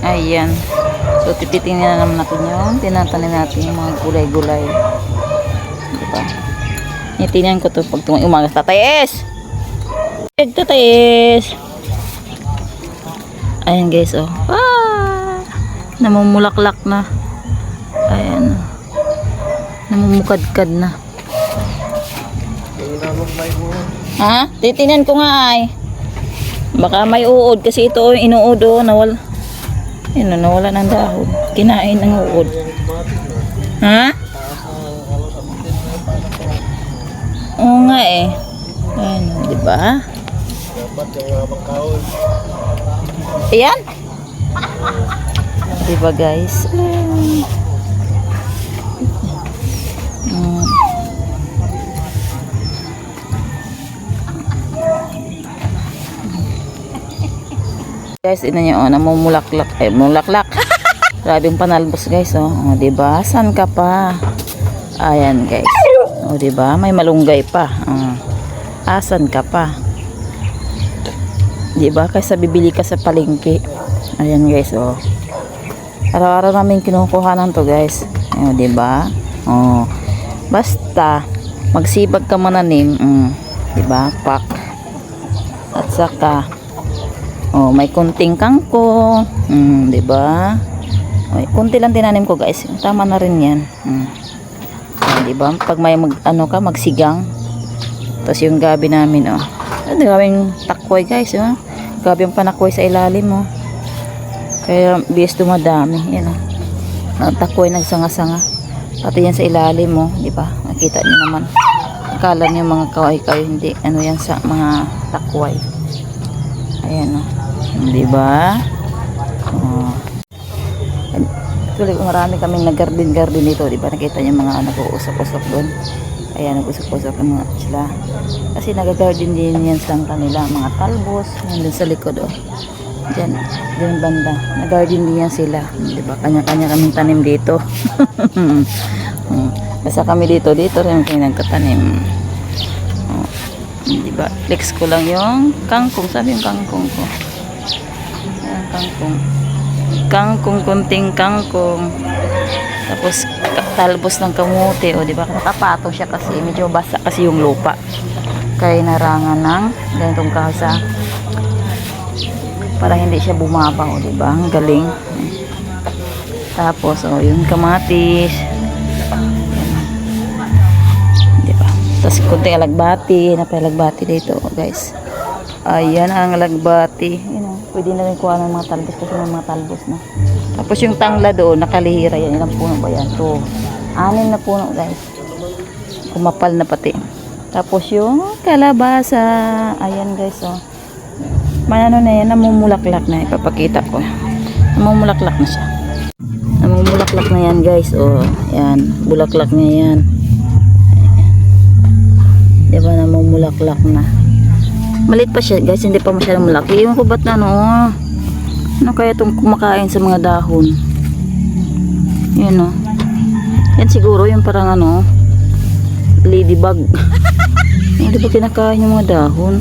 Ayan. So, tititingnan naman natin yun. Tinatanin natin yung mga gulay-gulay. Diba? Tinitingnan ko to pag tumay umaga. Tatayes! Tatayes! Ayan guys, oh. Ah! Namumulaklak na. Ayan. Namumukadkad na. Ha? Titinan ko nga ay. Baka may uod kasi ito oh, inuod oh, nawal. Ayun, oh, nawala ng dahon. Kinain ng uod. Ha? Oo nga eh. Ayun, oh, di ba? Ayan. Di ba guys? Mm. Guys, ina niyo, oh, namumulaklak. Eh, mulaklak. Grabe yung panalbos, guys, oh. oh 'di ba? San ka pa? Ayan, guys. Oh, 'di ba? May malunggay pa. Oh. Asan ka pa? 'Di ba? Kaysa bibili ka sa palengke. Ayan, guys, oh. Araw-araw namin kinukuha ng to, guys. Oh, 'di ba? Oh. Basta magsibag ka mananim, mm, 'di ba? Pak. At saka Oh, may kunting kangkong. Mm, 'di ba? Ay, kunti lang tinanim ko, guys. Tama na rin 'yan. Mm. Ah, 'di ba? Pag may mag, ano ka, magsigang. Tapos yung gabi namin, oh. Ano gawing takway, guys, oh. Gabi yung panakway sa ilalim, oh. Kaya bis dumadami, yan, oh. Nagtakway nagsanga-sanga. Pati yan sa ilalim, oh, 'di ba? Nakita niyo naman. Akala niyo mga kaway-kaway, hindi. Ano yan sa mga takway. Ayan, oh. Di ba? Oh. Actually, marami kaming nag-garden-garden dito, di ba? Nakita niyo mga nag-uusap-usap doon. Ayan, nag-usap-usap mga sila. Kasi nag-garden din yan sa kanila, mga talbos, nandun sa likod, oh. Diyan, diyan banda. Nag-garden din yan sila. Di ba? Kanya-kanya kaming tanim dito. Hmm. Basta kami dito, dito rin kami nagkatanim. Di ba? Flex ko lang yung kangkong. Sabi yung kangkong ko. Ayan, kangkong. Kangkong, kunting kangkong. Tapos, talbos ng kamuti. O, di ba? Nakapatong siya kasi. Medyo basa kasi yung lupa. Kaya narangan ng ganitong kasa. Para hindi siya bumabaw, di ba? Ang galing. Tapos, o, yung kamatis. Tapos, kunting alagbati. Napalagbati dito, guys. Ayan ang alagbati. You know, pwede na rin kuha ng mga talbos kasi may mga talbos na. Tapos yung tangla doon, nakalihira yan. Ilang puno ba yan? To, anim na puno guys. Kumapal na pati. Tapos yung kalabasa. Ayan guys oh. Manano na yan, namumulaklak na. Ipapakita ko. Namumulaklak na siya. Namumulaklak na yan guys. Oh, yan. Bulaklak na yan. Diba namumulaklak na. Malit pa siya guys, hindi pa masyadong malaki. Ewan ko ba't na ano, ano kaya itong kumakain sa mga dahon. Yan o. Yan siguro yung parang ano, ladybug. Hindi ba kinakain yung mga dahon?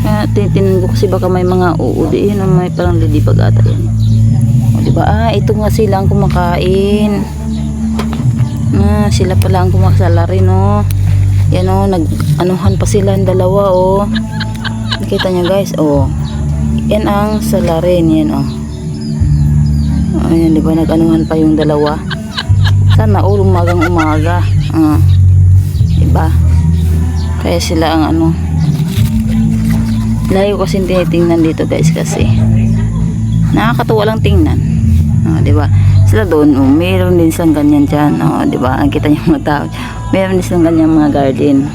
Kaya tinitingnan ko kasi baka may mga uudi. Yun may parang ladybug ata yan. O diba? Ah, ito nga sila ang kumakain. Ah, sila pala ang kumakasala rin oh. Yan o, nag anuhan pa sila ang dalawa o. Nakita nyo guys, o. Yan ang salarin, yan o. Ayan, di ba nag-anuhan pa yung dalawa. Sana o, umagang umaga. Ah. Di ba? Kaya sila ang ano. Lagi ko kasi tinitingnan dito guys kasi. Nakakatuwa lang tingnan. Ah, di ba? Sila doon, oh, mayroon din silang ganyan dyan. Oh, di ba? Ang kita niyo mga tao. Meron din silang ganyan mga garden.